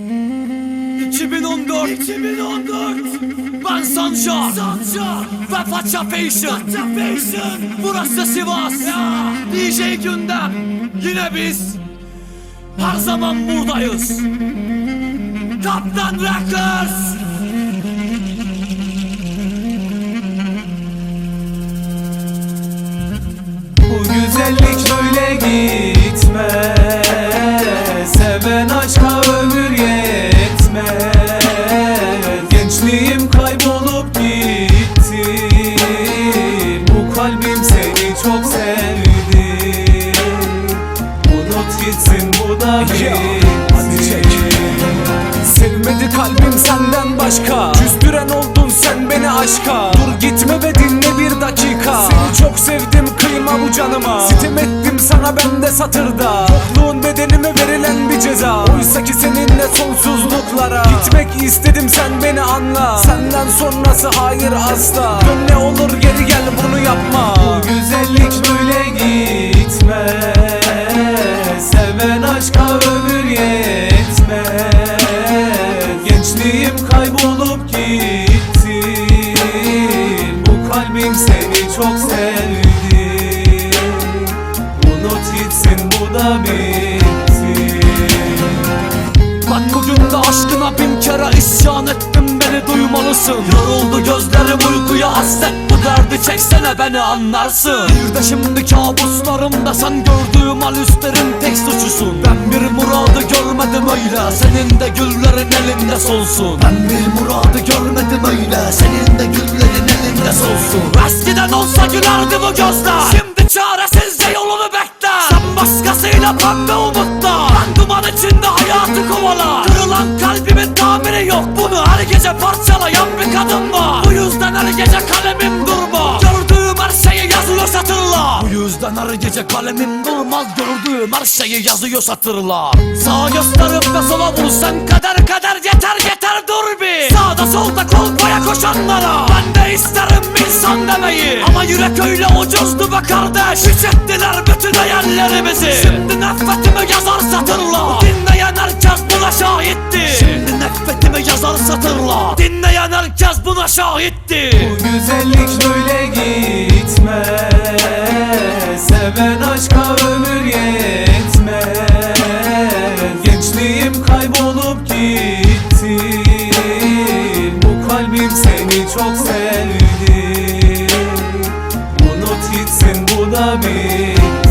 2014 2014 Ben Sancar Sancar Ve Paça Passion Burası Sivas. Ya. DJ Gündem. Yine biz Her zaman buradayız. Kaptan Records gitsin bu da bitti Sevmedi kalbim senden başka. Küstüren oldun sen beni aşka. Dur gitme ve dinle bir dakika. Seni çok sevdim kıyma bu canıma. Sitem ettim sana ben de satırda. Yokluğun bedenime verilen bir ceza. Oysa ki seninle sonsuzluklara. Gitmek istedim sen beni anla. Senden sonrası hayır asla. Dön ne olur geri gel bunu yapma Kalbim seni çok sevdi Unut gitsin bu da bitti Ben bugün de aşkına bin kere isyan ettim beni duymalısın. Yoruldu gözlerim uykuya hasret derdi çeksene beni anlarsın. Bir de şimdi kabuslarımda sen gördüğüm halüslerin tek suçusun. Ben bir muradı görmedim öyle senin de güllerin elinde solsun. Ben bir muradı görmedim öyle senin de güllerin elinde solsun. Eskiden olsa gülerdi bu gözler Şimdi çaresizce yolunu bekler. Sen başkasıyla pembe umutla Ben duman içinde hayatı kovalar. Kırılan kalbimin tamiri yok Bunu her gece parçalayan bir kadın var. Bu yüzden her gece kalemim yüzden her gece kalemim durmaz Gördüğüm her şeyi yazıyor satırlar Sağa gösterip ve sola vur sen kader kader yeter yeter dur bir. Sağda solda kol koya koşanlara Ben de isterim insan demeyi. Ama yürek öyle ucuzdu be kardeş Hiç ettiler bütün hayallerimizi. Şimdi nefretimi yazar satırlar Dinleyen herkes buna şahitti. Şimdi nefretimi yazar satırlar Dinleyen herkes buna şahitti. Bu güzellik böyle gitme Seven aşka ömür yetmez. Gençliğim kaybolup gitti. Bu kalbim seni çok sevdi. Unut gitsin bu da bitti